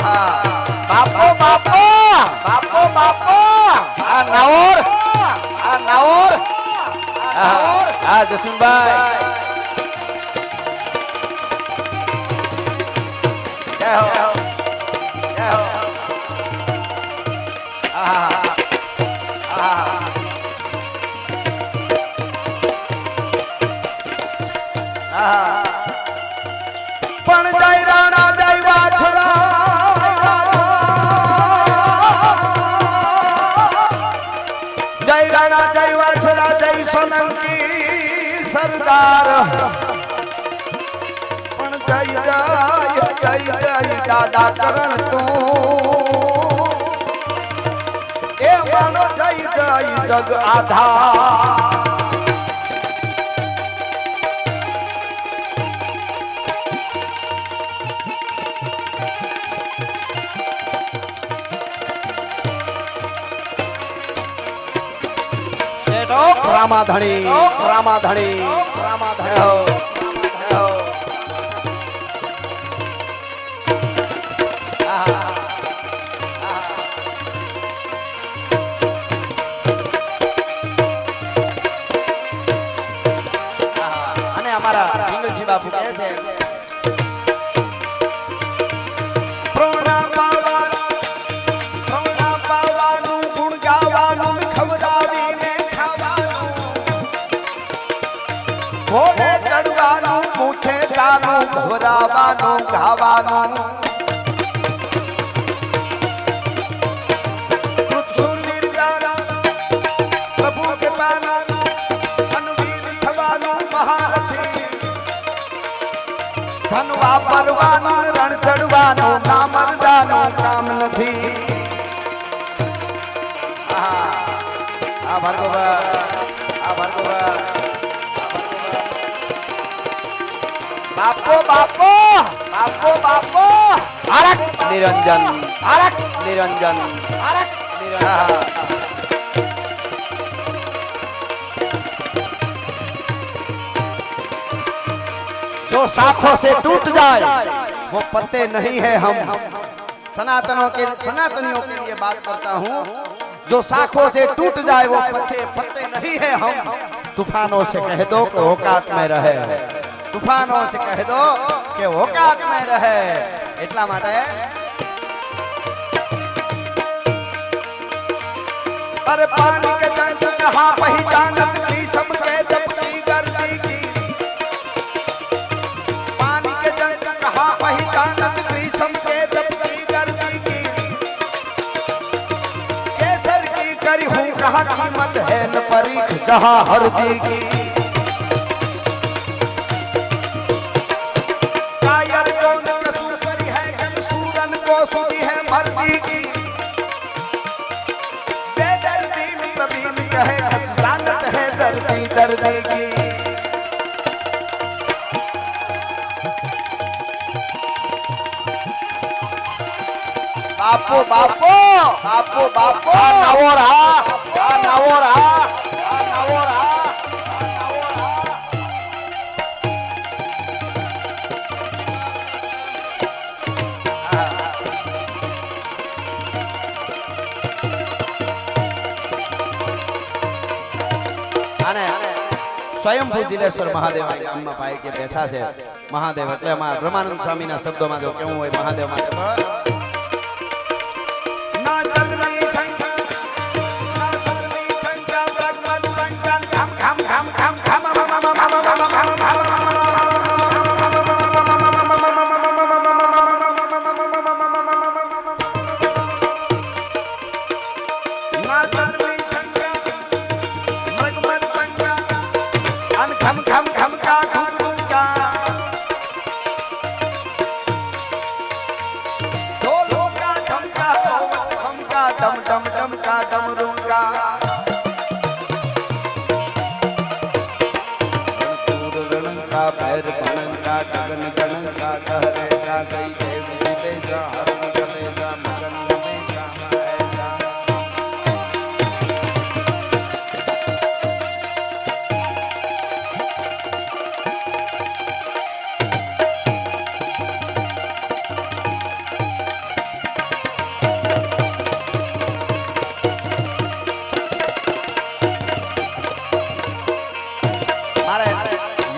બાપો બાપો! બાપો બાપો! આ નાઓર! આ નાઓર! હા જસુનભાઈ. જય હો. જય હો. સરદાર. પણ જય જય જય જય દાદા કરણ તું. એ માનો જય જય જગ આધાર. রামাধানী রামাধানী রামাধানী। ઘોરાવાનું ગાવાનું ધન વાપરવાનું રણ ચડવાનું ના મરદાનું કામ નથી. આ ભાર્ગવ આ ભાર્ગવભા, बापो बापो बापो बापो। आरक, निरंजन आरक निरंजन आरक, निरंजन। जो साखों से टूट जाए, वो पत्ते नहीं है हम। सनातनों के, सनातनियों के लिए बात करता हूँ। जो साखों से टूट जाए, वो पत्ते पत्ते नहीं है हम। तूफानों से कह दो औकात में रहे। हैं तूफानों से कह दो कि औकात में रहे એટલા માટે अरे पानी के जंग कहाँ पहचानत की सबके दबती गर्दी की पानी के जंग कहाँ पहचानत ग्रीष्म के दबती गर्दी की केसर की करी हूँ कहाँ कीमत है न परीख जहाँ हरदी की दर्दी दर्दी की બાપો બાપો બાપો બાપો આ નવો રા આ નવો રા આ નવો રા સ્વયંભૂ જિલેશ્વર મહાદેવ આ ગામમાં ભાઈ કે બેઠા છે મહાદેવ એટલે અમારા બ્રહ્માનંદ સ્વામીના શબ્દોમાં જો કેવું હોય મહાદેવ માટે ખમ ખમ ખમ કા ખમ ખમ કા ઢોલો કા ઢમકા પવન ખમકા ડમ ડમ ડમકા ડમરુંકા રણકા ભૈર ભણંકા ગગન ગણંકા કહરે કા ગઈ દેવ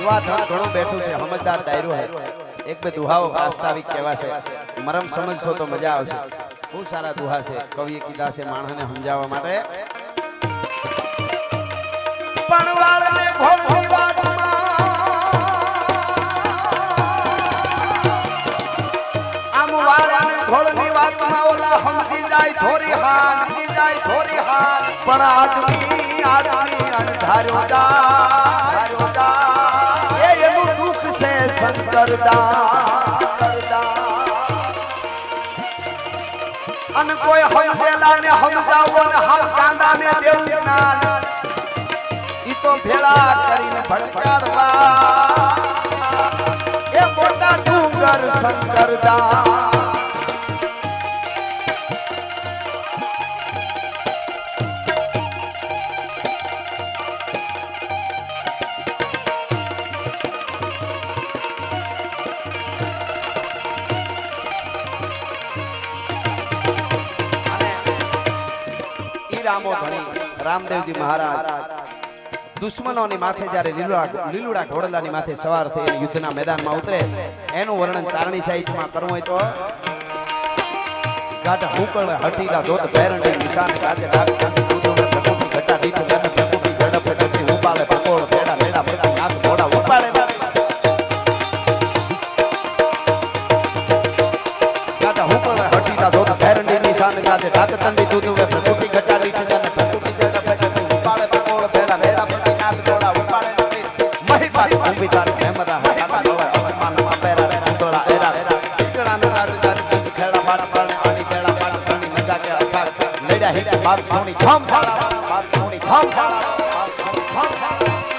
ઘણું બેઠું છે સમજદાર ડાયરો છે એક બે દુહાઓ વાસ્તવિક કેવા છે. મરમ સમજશો તો મજા આવશે. બહુ સારા દુહા છે. કવિએ કીધા માણસને સમજાવવા માટે. પણ આદમી આદમી અણધાર્યો સંકરદા અને કોઈ સમજેલા ને સમજાવો ને હમ કાંડા ને દેવું જ્ઞાન, ઈ તો ભેળા કરીને ભડકાડવા. એ મોટા ડુંગર સંકરદા રામો ધણી. રામદેવજી મહારાજ. દુશ્મનોની માથે જ્યારે લીલુડા લીલુડા ઘોડલાની માથે સવાર થઈ યુદ્ધના મેદાનમાં ઉતરે, એનું વર્ણન ચારણી સાહિત્યમાં કરવું હોય તો? ગાઢ હુકળ, હટીલા ધોત ભેરણી નિશાન ગાતે ડાક ઘટા દીઠ ઝડપ પ્રકૃતિ ઉપાડે પકોડ ભગવાન સાથે ધાત ચંડી દૂધ વે પ્રકૃતિ ઘટાડી ચંદન પ્રકૃતિ જડ ભજ ઉપાડે પાકોડ ભેળા ભેળા પ્રતિ નાથ ગોળા ઉપાડે નદી. મહી પાડી ઊભી તાર હેમરા હટાના ગોળા અસમાનમાં પેરા અંતોળા એરા ચણા ના રાજ જાત ખેડા બાર પણ આની ખેડા બાર પણ મજા કે અથા લેડા હેડા બાર સોણી ધમ ફાળા બાર સોણી ધમ ફાળા બાર સોણી ધમ ફાળા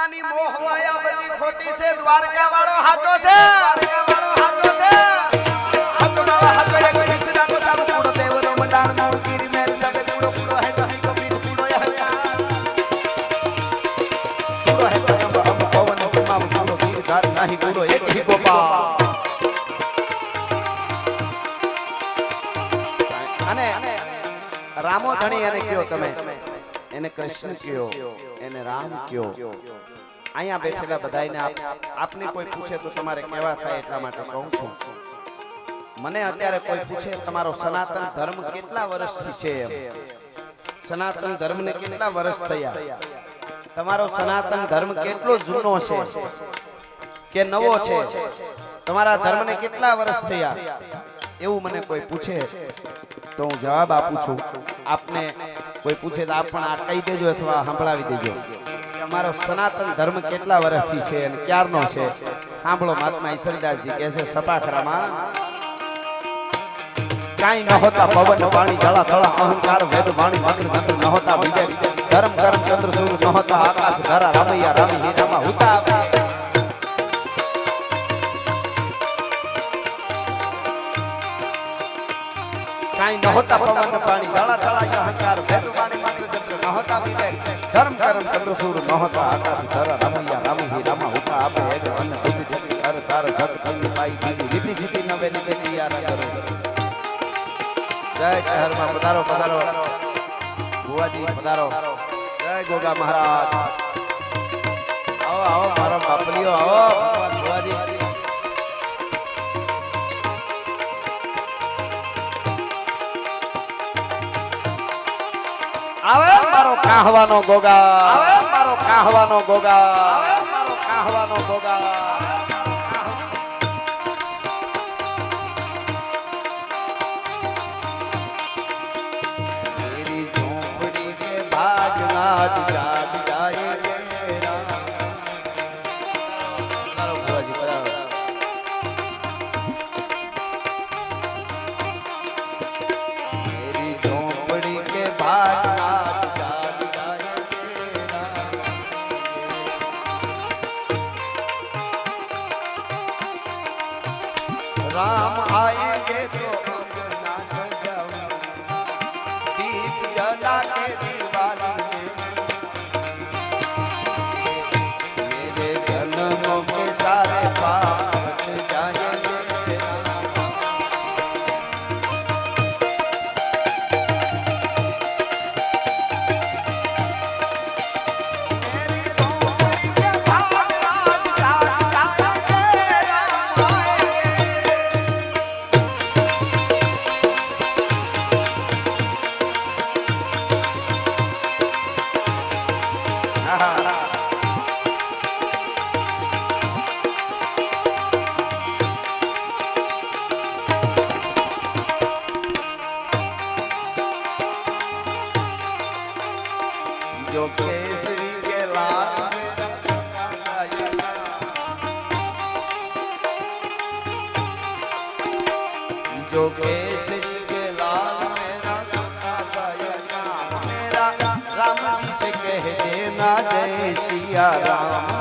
દુનિયાની મોહ માયા બધી ખોટી છે દ્વારકા વાળો હાચો છે દ્વારકા વાળો હાચો છે? હાચો બાવા હાચો એક કૃષ્ણ કો સાબ કુડો દેવરો મંડાણ મોર ગીરી મેર સબે કુડો કુડો હે તો હે કબીર કુડો હે કુડો હે તો અંબ અંબ પવન કુમામ કુડો ગીર ધાર નાહી કુડો એક હી ગોપા અને રામો ધણી અને કયો તમે. એને કૃષ્ણ કયો એને રામ કયો. અહીંયા બેઠેલા બધાને આપ આપને કોઈ પૂછે તો તમારે કેવા થાય એટલા માટે કહું છું. મને અત્યારે કોઈ પૂછે તમારો સનાતન ધર્મ કેટલા વર્ષથી છે? એમ. સનાતન ધર્મને કેટલા વર્ષ થયા? તમારો સનાતન ધર્મ કેટલો જૂનો છે? કે નવો છે? તમારા ધર્મને કેટલા વર્ષ થયા? એવું મને કોઈ પૂછે. તો હું જવાબ આપું છું. આપને કોઈ પૂછે તો આપ પણ આ કહી દેજો અથવા સંભળાવી દેજો. અમારો સનાતન ધર્મ કેટલા વર્ષથી છે અને ક્યારનો છે? સાંભળો, મહાત્મા ઈશ્વરદાસજી કહે છે સપાખરામાં કાંઈ ન હોતા પવન, પાણી, જળા તળા અહંકાર, વેદ, વાણી મંત્ર મંત્ર, ન હોતા વિવેક ધર્મ, કર્મ, ચંદ્ર, સૂર્ય, ન હોતા આકાશ, ધરા, રામૈયા રામી હીરામાં હુતા. હોતા પવન પાણી જળા થળા અહંકાર વેદ વાણી માત્ર ચંદ્ર ન હોતા વિવેક ધર્મ, કર્મ ચંદ્ર સૂર ન હોતા આકાશ, ધરા, રામૈયા, રામી હીરામાં હોતા આપે એક અન્ન, બુદ્ધિ જતી હર તાર સત કંગ પાઈ દીધી રીતિ જીતી નવે નિવે તિયારા કરો જય શહેરમાં પધારો પધારો. ભુવાજી, પધારો. જય ગોગા મહારાજ. આવો આવો, મારા બાપલીઓ, આવો. આવે મારો કાહવાનો ગોગા આવે મારો કાહવાનો ગોગા આવે મારો કાહવાનો ગોગા मेरी झोपड़ी के જો કેશ કે લાલ મેરા સોના સાયા રામ રામ જી સે કહે દેના જય સિયા રામ